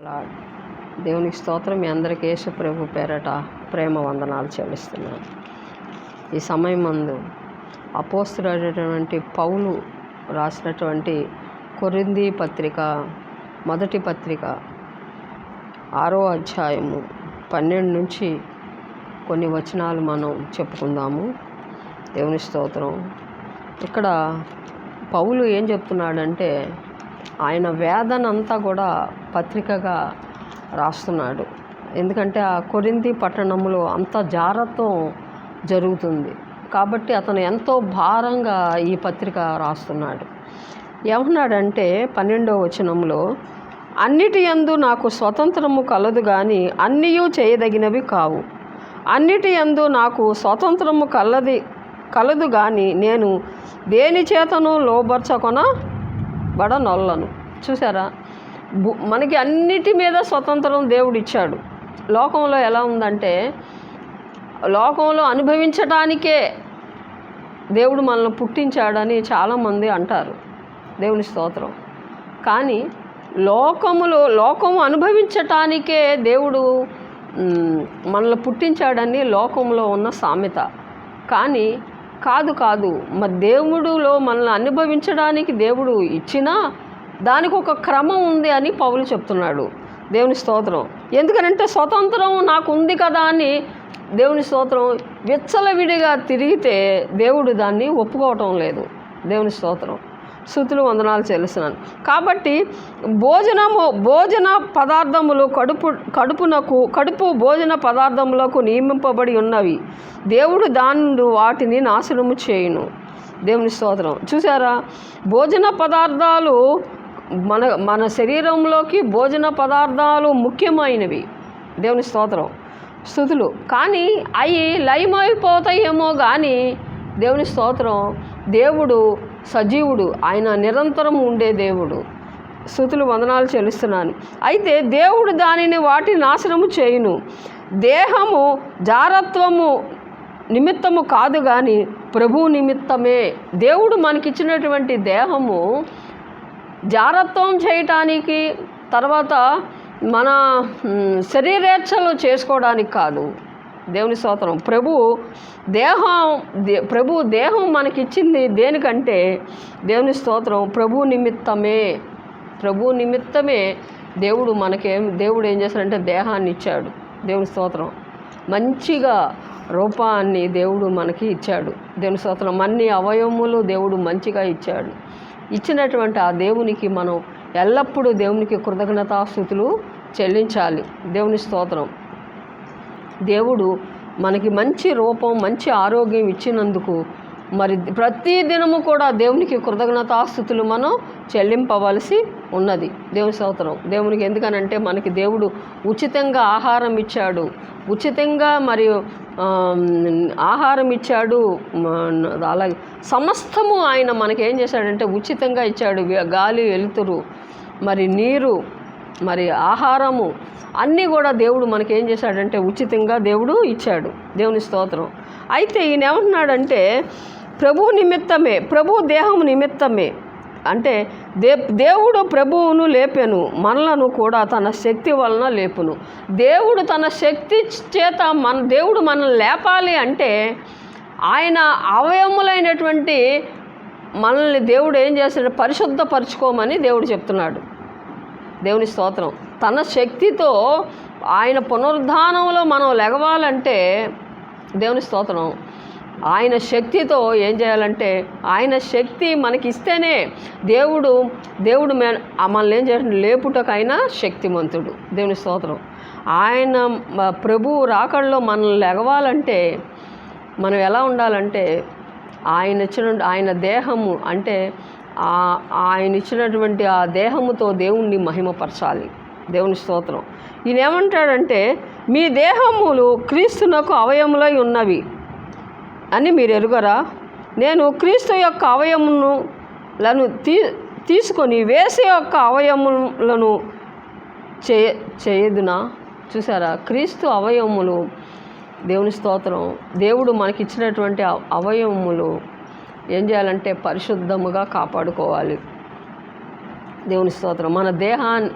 Lord. దేవునికి స్తోత్రం మీ అందరికీ యేసు ప్రభు పేరట ప్రేమ వందనాలు చెల్లిస్తున్నాను. ఈ సమయం మందు అపోస్తుడైనటువంటి పౌలు రాసినటువంటి కొరింది పత్రిక మొదటి పత్రిక ఆరో అధ్యాయము పన్నెండు నుంచి కొన్ని వచనాలు మనం చెప్పుకుందాము. దేవుని స్తోత్రం. ఇక్కడ పౌలు ఏం చెప్తున్నాడంటే ఆయన వేదనంతా కూడా పత్రికగా రాస్తున్నాడు. ఎందుకంటే ఆ కొరింది పట్టణంలో అంత జారత్వం జరుగుతుంది. కాబట్టి అతను ఎంతో భారంగా ఈ పత్రిక రాస్తున్నాడు. ఏమన్నాడంటే పన్నెండవ వచనంలో అన్నిటి యందు నాకు స్వతంత్రము కలదు కానీ అన్నీ చేయదగినవి కావు. అన్నిటి యందు నాకు స్వతంత్రము కలది కలదు కానీ నేను దేని చేతను లోబర్చకొన బడనొల్లను చూసారా మనకి అన్నిటి మీద స్వతంత్రం దేవుడు ఇచ్చాడు లోకంలో ఎలా ఉందంటే లోకంలో అనుభవించటానికే దేవుడు మనల్ని పుట్టించాడని చాలామంది అంటారు. దేవుని స్తోత్రం. కానీ లోకములో లోకము అనుభవించటానికే దేవుడు మనల్ని పుట్టించాడని లోకంలో ఉన్న సామెత. కానీ కాదు కాదు. మరి దేవుడులో మనల్ని అనుభవించడానికి దేవుడు ఇచ్చినా దానికి ఒక క్రమం ఉంది అని పౌలు చెప్తున్నాడు. దేవుని స్తోత్రం. ఎందుకనంటే స్వతంత్రం నాకు ఉంది కదా అని దేవుని స్తోత్రం విచ్చలవిడిగా తిరిగితే దేవుడు దాన్ని ఒప్పుకోవటం లేదు. దేవుని స్తోత్రం. శృతులు వందనాలు చెల్లిస్తున్నాను. కాబట్టి భోజనము భోజన పదార్థములు కడుపు కడుపునకు కడుపు భోజన పదార్థములకు నియమింపబడి ఉన్నవి. దేవుడు దాని వాటిని నాశనము చేయును. దేవుని స్తోత్రం. చూసారా భోజన పదార్థాలు మన మన శరీరంలోకి భోజన పదార్థాలు ముఖ్యమైనవి. దేవుని స్తోత్రం. స్థుతులు కానీ అవి లయమైపోతాయేమో కానీ దేవుని స్తోత్రం దేవుడు సజీవుడు ఆయన నిరంతరం ఉండే దేవుడు. స్థుతులు వందనాలు చెల్లిస్తున్నాను. అయితే దేవుడు దానిని వాటి నాశనము చేయును. దేహము జారత్వము నిమిత్తము కాదు కానీ ప్రభు నిమిత్తమే. దేవుడు మనకిచ్చినటువంటి దేహము జారత్వం చేయటానికి తర్వాత మన శరీరేచ్ఛలు చేసుకోవడానికి కాదు. దేవుని స్తోత్రం. ప్రభు దేహం దే- ప్రభు దేహం మనకిచ్చింది దేనికంటే దేవుని స్తోత్రం ప్రభు నిమిత్తమే. ప్రభు నిమిత్తమే దేవుడు మనకేం దేవుడు ఏం చేశాడంటే దేహాన్ని ఇచ్చాడు. దేవుని స్తోత్రం. మంచిగా రూపాన్ని దేవుడు మనకి ఇచ్చాడు. దేవుని స్తోత్రం. అన్ని అవయవములు దేవుడు మంచిగా ఇచ్చాడు. ఇచ్చినటువంటి ఆ దేవునికి మనం ఎల్లప్పుడూ దేవునికి కృతజ్ఞతాస్థుతులు చెల్లించాలి. దేవుని స్తోత్రం. దేవుడు మనకి మంచి రూపం మంచి ఆరోగ్యం ఇచ్చినందుకు మరి ప్రతి దినము కూడా దేవునికి కృతజ్ఞతాస్థుతులు మనం చెల్లింపవలసి ఉన్నది. దేవుని స్తోత్రం. దేవునికి ఎందుకనంటే మనకి దేవుడు ఉచితంగా ఆహారం ఇచ్చాడు. ఉచితంగా మరియు ఆహారం ఇచ్చాడు. అలాగే సమస్తము ఆయన మనకి ఏం చేశాడంటే ఉచితంగా ఇచ్చాడు. గాలి వెలుతురు మరి నీరు మరి ఆహారము అన్నీ కూడా దేవుడు మనకి ఏం చేశాడంటే ఉచితంగా దేవుడు ఇచ్చాడు. దేవుని స్తోత్రం. అయితే ఈయన ఏమంటున్నాడంటే ప్రభు నిమిత్తమే ప్రభు దేహం నిమిత్తమే. అంటే దే దేవుడు ప్రభువును లేపెను మనలను కూడా తన శక్తి వలన లేపును. దేవుడు తన శక్తి చేత మన దేవుడు మనల్ని లేపాలి అంటే ఆయన అవయములైనటువంటి మనల్ని దేవుడు ఏం చేస్తాడు? పరిశుద్ధపరచుకోమని దేవుడు చెప్తున్నాడు. దేవుని స్తోత్రం. తన శక్తితో ఆయన పునరుద్ధానంలో మనం లెగవాలంటే దేవుని స్తోత్రం. ఆయన శక్తితో ఏం చేయాలంటే ఆయన శక్తి మనకి ఇస్తేనే దేవుడు దేవుడు మే మనల్ని ఏం చేయాలంటే లేపుటకైనా శక్తిమంతుడు. దేవుని స్తోత్రం. ఆయన ప్రభువు రాకడలో మనల్ని లెగవాలంటే మనం ఎలా ఉండాలంటే ఆయన ఇచ్చిన ఆయన దేహము అంటే ఆయన ఇచ్చినటువంటి ఆ దేహముతో దేవుణ్ణి మహిమపరచాలి. దేవుని స్తోత్రం. ఈయన ఏమంటాడంటే మీ దేహములు క్రీస్తునకు అవయములై ఉన్నవి. అని మీరు ఎరుగరా? నేను క్రీస్తు యొక్క అవయమును లను తీ తీసుకొని వేసే యొక్క అవయములను చే చేయదునా? చూసారా? క్రీస్తు అవయములు దేవుని స్తోత్రం. దేవుడు మనకిచ్చినటువంటి అవయవములు ఏం చేయాలంటే పరిశుద్ధముగా కాపాడుకోవాలి. దేవుని స్తోత్రం. మన దేహాన్ని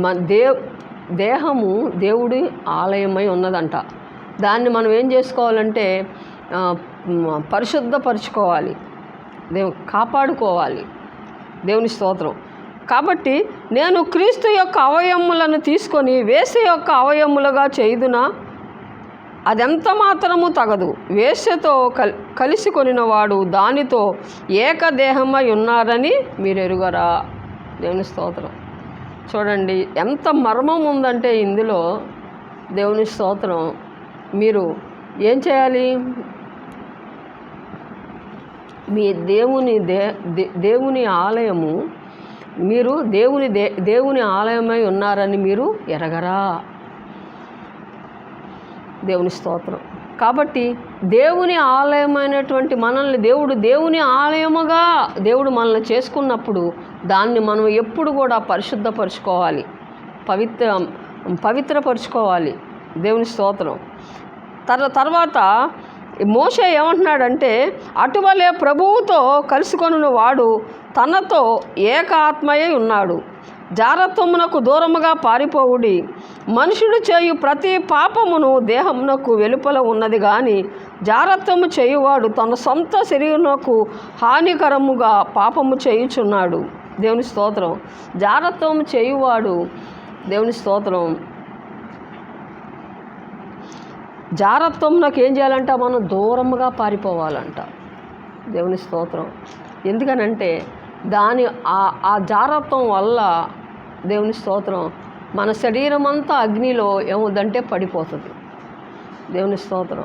మన దే దేహము దేవుడి ఆలయమై ఉన్నదంట. దాన్ని మనం ఏం చేసుకోవాలంటే పరిశుద్ధపరచుకోవాలి. దేవు కాపాడుకోవాలి. దేవుని స్తోత్రం. కాబట్టి నేను క్రీస్తు యొక్క అవయములను తీసుకొని వేసే యొక్క అవయములుగా చేయుదునా? అదెంత మాత్రము తగదు. వేశ్యతో కల్ కలిసి కొనినవాడు దానితో ఏకదేహమై ఉన్నారని మీరు ఎరుగరా దేవుని స్తోత్రం. చూడండి ఎంత మర్మం ఉందంటే ఇందులో దేవుని స్తోత్రం. మీరు ఏం చేయాలి? మీ దేవుని దే దే- దేవుని ఆలయము మీరు దేవుని దే దేవుని ఆలయమై ఉన్నారని మీరు ఎరగరా? దేవుని స్తోత్రం. కాబట్టి దేవుని ఆలయమైనటువంటి మనల్ని దేవుడు దేవుని ఆలయముగా దేవుడు మనల్ని చేసుకున్నప్పుడు దాన్ని మనం ఎప్పుడు కూడా పరిశుద్ధపరచుకోవాలి. పవిత్ర పవిత్రపరుచుకోవాలి. దేవుని స్తోత్రం. తర్ తర్వాత మోషే ఏమంటున్నాడంటే అటువలే ప్రభువుతో కలుసుకొనున్న వాడు తనతో ఏక ఆత్మయే ఉన్నాడు. జారత్వమునకు దూరముగా పారిపోవుడి. మనుషుడు చేయు ప్రతి పాపమును దేహమునకు వెలుపల ఉన్నది కానీ జారత్వము చేయువాడు తన సొంత శరీరమునకు హానికరముగా పాపము చేయుచున్నాడు. దేవుని స్తోత్రం. జారత్వము చేయువాడు దేవుని స్తోత్రం. జారత్వంలోకి ఏం చేయాలంట? మనం దూరంగా పారిపోవాలంట. దేవుని స్తోత్రం. ఎందుకనంటే దాని ఆ జారత్వం వల్ల దేవుని స్తోత్రం. మన శరీరం అంతా అగ్నిలో ఏముందంటే పడిపోతుంది. దేవుని స్తోత్రం.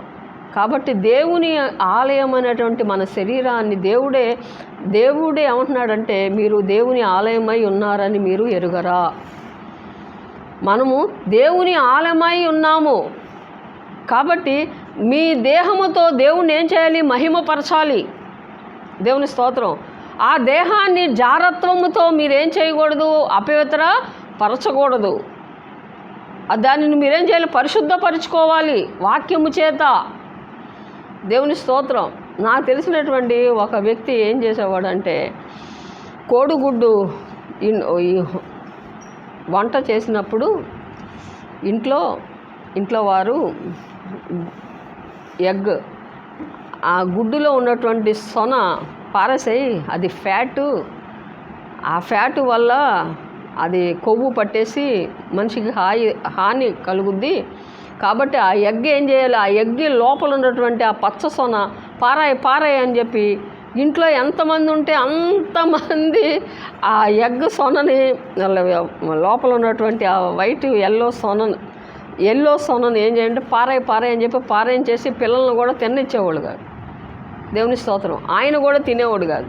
కాబట్టి దేవుని ఆలయం అనేటువంటి మన శరీరాన్ని దేవుడే దేవుడే ఏమంటున్నాడంటే మీరు దేవుని ఆలయమై ఉన్నారని మీరు ఎరుగరా. మనము దేవుని ఆలయమై ఉన్నాము. కాబట్టి మీ దేహముతో దేవుణ్ణి ఏం చేయాలి? మహిమపరచాలి. దేవుని స్తోత్రం. ఆ దేహాన్ని జారత్వముతో మీరేం చేయకూడదు అపవిత్ర పరచకూడదు. దానిని మీరేం చేయాలి? పరిశుద్ధపరచుకోవాలి వాక్యము చేత. దేవుని స్తోత్రం. నాకు తెలిసినటువంటి ఒక వ్యక్తి ఏం చేసేవాడంటే కోడిగుడ్డు వంట చేసినప్పుడు ఇంట్లో ఇంట్లో వారు ఎగ్ ఆ గుడ్డులో ఉన్నటువంటి సొన పారసేయి. అది ఫ్యాటు. ఆ ఫ్యాటు వల్ల అది కొవ్వు పట్టేసి మనిషికి హాయి హాని కలుగుద్ది. కాబట్టి ఆ ఎగ్ ఏం చేయాలి? ఆ ఎగ్ లోపల ఉన్నటువంటి ఆ పచ్చ సొన పారాయి పారాయి అని చెప్పి ఇంట్లో ఎంతమంది ఉంటే అంతమంది ఆ ఎగ్ సొనని లోపల ఉన్నటువంటి ఆ వైట్ ఎల్లో సొన ఎల్లో సొనను ఏం చేయండి పారాయి పారాయి అని చెప్పి పారాయం చేసి పిల్లల్ని కూడా తినిచ్చేవాళ్ళు కాదు. దేవుని స్తోత్రం. ఆయన కూడా తినేవాడు కాదు.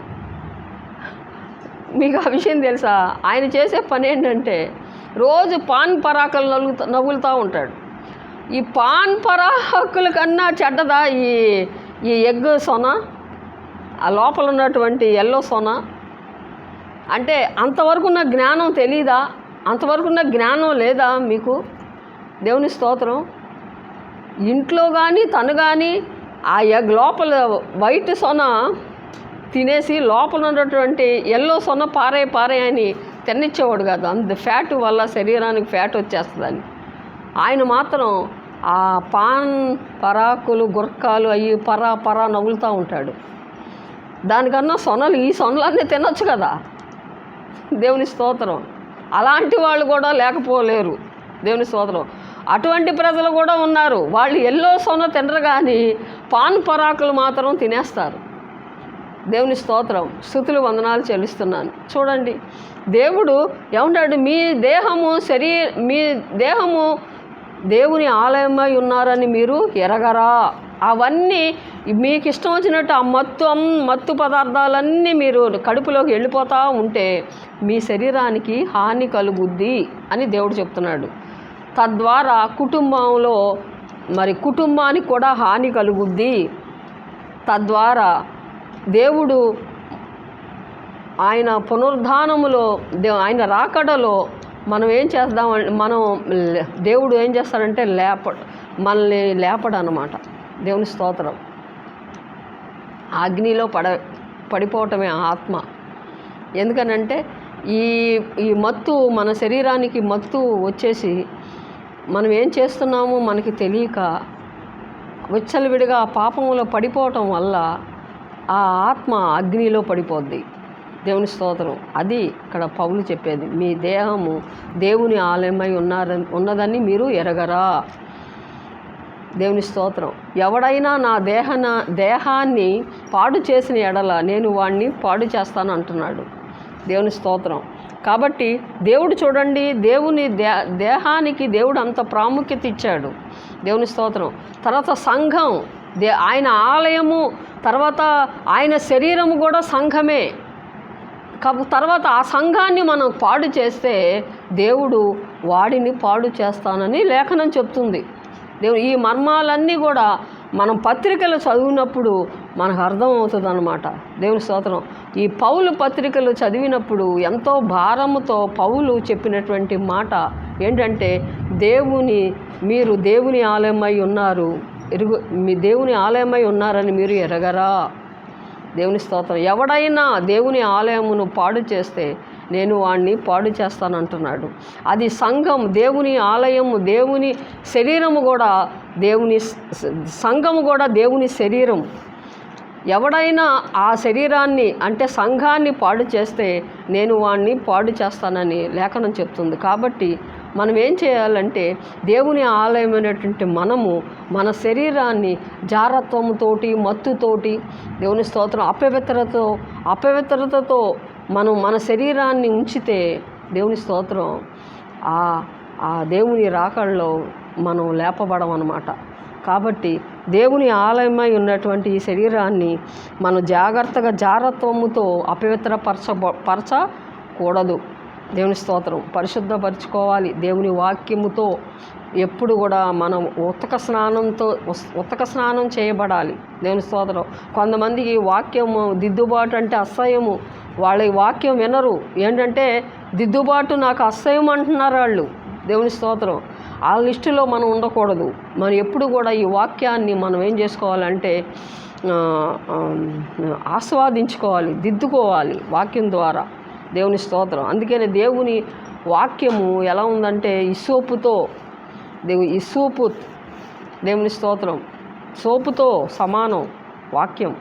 మీకు ఆ విషయం తెలుసా? ఆయన చేసే పని ఏంటంటే రోజు పాన్ పరాకులు నలుగుతా నవ్వులుతూ ఉంటాడు. ఈ పాన్ పరాకుల కన్నా చెడ్డదా ఈ ఈ ఎగ్ సొన? ఆ లోపల ఉన్నటువంటి ఎల్లో సొన? అంటే అంతవరకు ఉన్న జ్ఞానం తెలీదా? అంతవరకు ఉన్న జ్ఞానం లేదా మీకు? దేవుని స్తోత్రం. ఇంట్లో కానీ తను కానీ ఆ ఎగ్ లోపల వైట్ సొన తినేసి లోపల ఉన్నటువంటి ఎల్లో సొన పారే పారే అని తినిచ్చేవాడు కాదు. అంత ఫ్యాట్ వల్ల శరీరానికి ఫ్యాట్ వచ్చేస్తుందని. ఆయన మాత్రం ఆ పాన్ పరాకులు గుర్కాలు అవి పరా పరా నవ్వులుతూ ఉంటాడు. దానికన్నా సొనలు ఈ సొనలన్నీ తినొచ్చు కదా. దేవుని స్తోత్రం. అలాంటి వాళ్ళు కూడా లేకపోలేరు. దేవుని స్తోత్రం. అటువంటి ప్రజలు కూడా ఉన్నారు. వాళ్ళు ఎల్లో సొన తినరు కానీ పాన్ పరాకులు మాత్రం తినేస్తారు. దేవుని స్తోత్రం. స్థుతులు వందనాలు చెల్లిస్తున్నాను. చూడండి దేవుడు ఏమంటాడు? మీ దేహము శరీ మీ దేహము దేవుని ఆలయమై ఉన్నారని మీరు ఎరగరా? అవన్నీ మీకు ఇష్టం వచ్చినట్టు ఆ మత్తు మత్తు పదార్థాలన్నీ మీరు కడుపులోకి వెళ్ళిపోతూ ఉంటే మీ శరీరానికి హాని కలుగుద్ది అని దేవుడు చెప్తున్నాడు. తద్వారా కుటుంబంలో మరి కుటుంబానికి కూడా హాని కలుగుద్ది. తద్వారా దేవుడు ఆయన పునరుద్ధానములో దే ఆయన రాకడలో మనం ఏం చేద్దాం మనం లే- దేవుడు ఏం చేస్తాడంటే లేప మనల్ని లేపడు అనమాట దేవుని స్తోత్రం. అగ్నిలో పడ పడిపోవటమే ఆత్మ. ఎందుకనంటే ఈ ఈ మత్తు మన శరీరానికి మత్తు వచ్చేసి మనం ఏం చేస్తున్నామో మనకి తెలియక విచ్చలవిడిగా పాపంలో పడిపోవటం వల్ల ఆ ఆత్మ అగ్నిలో పడిపోద్ది. దేవుని స్తోత్రం. అది ఇక్కడ పౌలు చెప్పేది. మీ దేహము దేవుని ఆలయమై ఉన్నారని ఉన్నదని మీరు ఎరగరా. దేవుని స్తోత్రం. ఎవడైనా నా దేహన దేహాన్ని పాడు చేసిన ఎడల నేను వాడిని పాడు చేస్తాను అంటున్నాడు. దేవుని స్తోత్రం. కాబట్టి దేవుడు చూడండి దేవుని దే దేహానికి దేవుడు అంత ప్రాముఖ్యత ఇచ్చాడు. దేవుని స్తోత్రం. తర్వాత సంఘం. దే ఆయన ఆలయము తర్వాత ఆయన శరీరము కూడా సంఘమే. కాబ తర్వాత ఆ సంఘాన్ని మనం పాడు చేస్తే దేవుడు వాడిని పాడు చేస్తానని లేఖనం చెప్తుంది. దేవుడు ఈ మర్మాలన్నీ కూడా మనం పత్రికలు చదివినప్పుడు మనకు అర్థమవుతుంది అనమాట దేవుని స్తోత్రం. ఈ పౌలు పత్రికలు చదివినప్పుడు ఎంతో భారముతో పౌలు చెప్పినటువంటి మాట ఏంటంటే దేవుని మీరు దేవుని ఆలయమై ఉన్నారు. ఎరుగు మీ దేవుని ఆలయమై ఉన్నారని మీరు ఎరగరా? దేవుని స్తోత్రం. ఎవడైనా దేవుని ఆలయమును పాడు చేస్తే నేను వాణ్ణి పాడు చేస్తానంటున్నాడు. అది సంఘం దేవుని ఆలయము దేవుని శరీరము కూడా దేవుని సంఘము కూడా దేవుని శరీరం. ఎవడైనా ఆ శరీరాన్ని అంటే సంఘాన్ని పాడు చేస్తే నేను వాణ్ణి పాడు చేస్తానని లేఖనం చెప్తుంది. కాబట్టి మనం ఏం చేయాలంటే దేవుని ఆలయమైనటువంటి మనము మన శరీరాన్ని జారత్వంతోటి మత్తుతోటి దేవుని స్తోత్రం అపవిత్రతో అపవిత్రతతో మనం మన శరీరాన్ని ఉంచితే దేవుని స్తోత్రం ఆ ఆ దేవుని రాకల్లో మనం లేపబడమన్నమాట. కాబట్టి దేవుని ఆలయమై ఉన్నటువంటి ఈ శరీరాన్ని మనం జాగ్రత్తగా జారత్వముతో అపవిత్రపరచ పరచకూడదు. దేవుని స్తోత్రం. పరిశుద్ధపరచుకోవాలి. దేవుని వాక్యముతో ఎప్పుడు కూడా మనం ఉతక స్నానంతో ఉస్- ఉతక స్నానం చేయబడాలి. దేవుని స్తోత్రం. కొంతమందికి వాక్యము దిద్దుబాటు అంటే అసహ్యము. వాళ్ళ వాక్యం వినరు. ఏంటంటే దిద్దుబాటు నాకు అసహ్యం అంటున్నారు వాళ్ళు. దేవుని స్తోత్రం. ఆ లిస్టులో మనం ఉండకూడదు. మనం ఎప్పుడు కూడా ఈ వాక్యాన్ని మనం ఏం చేసుకోవాలంటే ఆస్వాదించుకోవాలి దిద్దుకోవాలి వాక్యం ద్వారా దేవుని స్తోత్రం. అందుకనే దేవుని వాక్యము ఎలా ఉందంటే ఇసోపుతో దేవు ఇసోపు దేవుని స్తోత్రం. సోపుతో సమానం వాక్యం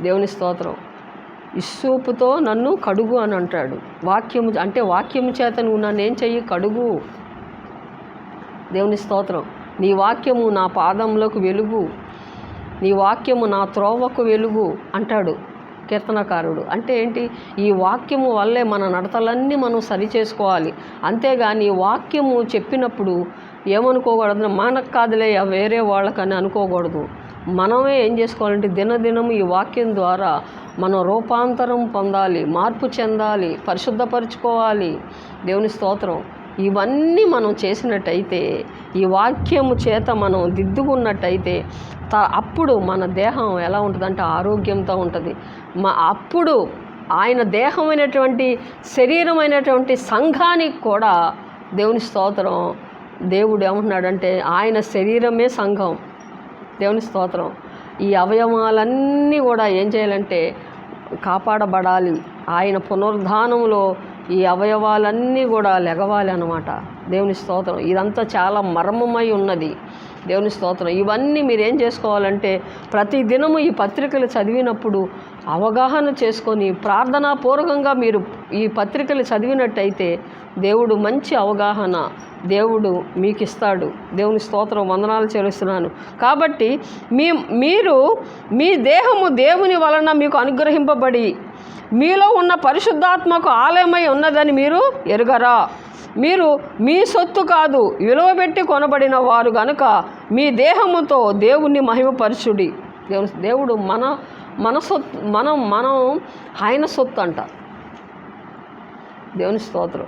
దేవుని స్తోత్రం. ఇస్సోపుతో నన్ను కడుగు అని అంటాడు. వాక్యము అంటే వాక్యము చేత నువ్వు నన్ను ఏం చెయ్యి? కడుగు. దేవుని స్తోత్రం. నీ వాక్యము నా పాదంలోకి వెలుగు. నీ వాక్యము నా త్రోవకు వెలుగు అంటాడు కీర్తనకారుడు. అంటే ఏంటి? ఈ వాక్యము వల్లే మన నడతలన్నీ మనం సరి చేసుకోవాలి. అంతేగాని వాక్యము చెప్పినప్పుడు ఏమనుకోకూడదు. మనకు కాదులే వేరే వాళ్ళకని అనుకోకూడదు. మనమే ఏం చేసుకోవాలంటే దినదినం ఈ వాక్యం ద్వారా మనం రూపాంతరం పొందాలి మార్పు చెందాలి పరిశుద్ధపరచుకోవాలి. దేవుని స్తోత్రం. ఇవన్నీ మనం చేసినట్టయితే ఈ వాక్యము చేత మనం దిద్దుకున్నట్టయితే త అప్పుడు మన దేహం ఎలా ఉంటుందంటే ఆరోగ్యంతో ఉంటుంది. మా అప్పుడు ఆయన దేహమైనటువంటి శరీరమైనటువంటి సంఘానికి కూడా దేవుని స్తోత్రం దేవుడు ఏమంటున్నాడంటే ఆయన శరీరమే సంఘం. దేవుని స్తోత్రం. ఈ అవయవాలన్నీ కూడా ఏం చేయాలంటే కాపాడబడాలి. ఆయన పునరుద్ధానంలో ఈ అవయవాలన్నీ కూడా లెగవాలి అనమాట దేవుని స్తోత్రం. ఇదంతా చాలా మర్మమై ఉన్నది. దేవుని స్తోత్రం. ఇవన్నీ మీరు ఏం చేసుకోవాలంటే ప్రతి దినము ఈ పత్రికలు చదివినప్పుడు అవగాహన చేసుకొని ప్రార్థనాపూర్వకంగా మీరు ఈ పత్రికలు చదివినట్టయితే దేవుడు మంచి అవగాహన దేవుడు మీకు ఇస్తాడు దేవుని స్తోత్రం వందనాలు చెల్లిస్తున్నాను. కాబట్టి మీ మీరు మీ దేహము దేవుని వలన మీకు అనుగ్రహింపబడి మీలో ఉన్న పరిశుద్ధాత్మకు ఆలయమై ఉన్నదని మీరు ఎరుగరా. మీరు మీ సొత్తు కాదు విలువ పెట్టి కొనబడిన వారు గనుక మీ దేహముతో దేవుణ్ణి మహిమపరచుడి. దేవుని దేవుడు మన మన సొత్తు మనం మనం ఆయన సొత్తు అంట. దేవుని స్తోత్రం.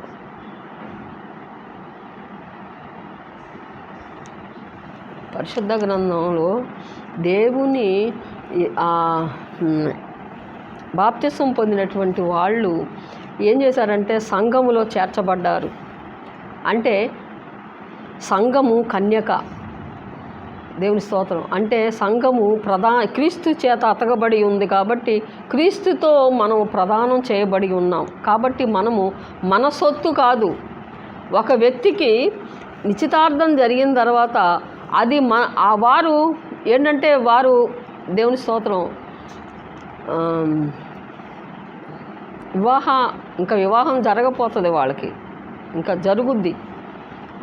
పరిశుద్ధ గ్రంథంలో దేవుని బాప్తిసం పొందినటువంటి వాళ్ళు ఏం చేశారంటే సంఘములో చేర్చబడ్డారు. అంటే సంఘము కన్యక. దేవుని స్తోత్రం. అంటే సంఘము ప్రధా క్రీస్తు చేత అతకబడి ఉంది కాబట్టి క్రీస్తుతో మనం ప్రదానం చేయబడి ఉన్నాం. కాబట్టి మనము మన సొత్తు కాదు. ఒక వ్యక్తికి నిశ్చితార్థం జరిగిన తర్వాత అది మన ఆ వారు ఏంటంటే వారు దేవుని స్తోత్రం. వివాహ ఇంకా వివాహం జరగపోతుంది వాళ్ళకి. ఇంకా జరుగుద్ది.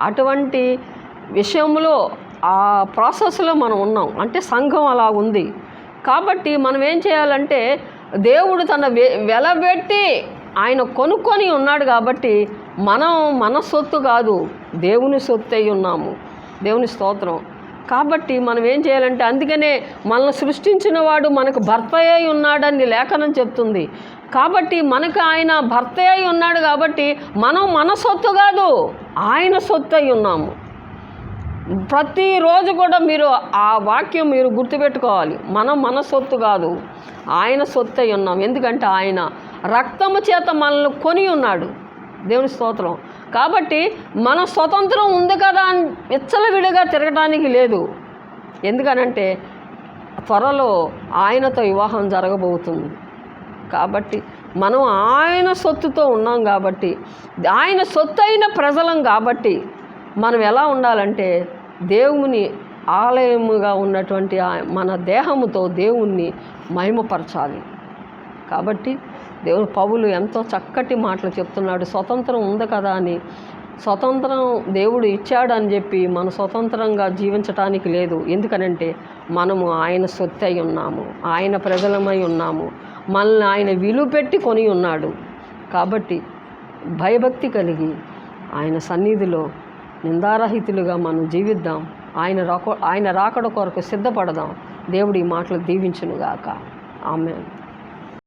అటువంటి విషయంలో ఆ ప్రాసెస్లో మనం ఉన్నాం. అంటే సంఘం అలా ఉంది. కాబట్టి మనం ఏం చేయాలంటే దేవుడు తన వె వెలబెట్టి ఆయన కొనుక్కొని ఉన్నాడు కాబట్టి మనం మన సొత్తు కాదు దేవుని సొత్తు అయి ఉన్నాము. దేవుని స్తోత్రం. కాబట్టి మనం ఏం చేయాలంటే అందుకనే మనల్ని సృష్టించిన వాడు మనకు భర్త అయి ఉన్నాడని లేఖనం చెప్తుంది. కాబట్టి మనకు ఆయన భర్త అయి ఉన్నాడు కాబట్టి మనం మన సొత్తు కాదు ఆయన సొత్తు అయి ఉన్నాము. ప్రతిరోజు కూడా మీరు ఆ వాక్యం మీరు గుర్తుపెట్టుకోవాలి. మనం మన సొత్తు కాదు ఆయన సొత్తు అయి ఉన్నాం ఎందుకంటే ఆయన రక్తము చేత మనల్ని కొని ఉన్నాడు. దేవుని స్తోత్రం. కాబట్టి మన స్వతంత్రం ఉంది కదా అని విచ్చలవిడిగా తిరగడానికి లేదు. ఎందుకనంటే త్వరలో ఆయనతో వివాహం జరగబోతుంది. కాబట్టి మనం ఆయన సొత్తుతో ఉన్నాం కాబట్టి ఆయన సొత్తు అయిన ప్రజలం కాబట్టి మనం ఎలా ఉండాలంటే దేవుని ఆలయముగా ఉన్నటువంటి ఆ- మన దేహముతో దేవుణ్ణి మహిమపరచాలి. కాబట్టి దేవుడు పౌలు ఎంతో చక్కటి మాటలు చెప్తున్నాడు. స్వతంత్రం ఉంది కదా అని. స్వతంత్రం దేవుడు ఇచ్చాడు అని చెప్పి మనం స్వతంత్రంగా జీవించటానికి లేదు. ఎందుకనంటే మనము ఆయన సొత్తై ఉన్నాము. ఆయన ప్రజలమై ఉన్నాము. మనల్ని ఆయన విలువ పెట్టి కొని ఉన్నాడు. కాబట్టి భయభక్తి కలిగి ఆయన సన్నిధిలో నిందారహితులుగా మనం జీవిద్దాం. ఆయన రాక ఆయన రాకడ కొరకు సిద్ధపడదాం. దేవుడి మాటలు దీవించునుగాక. ఆమె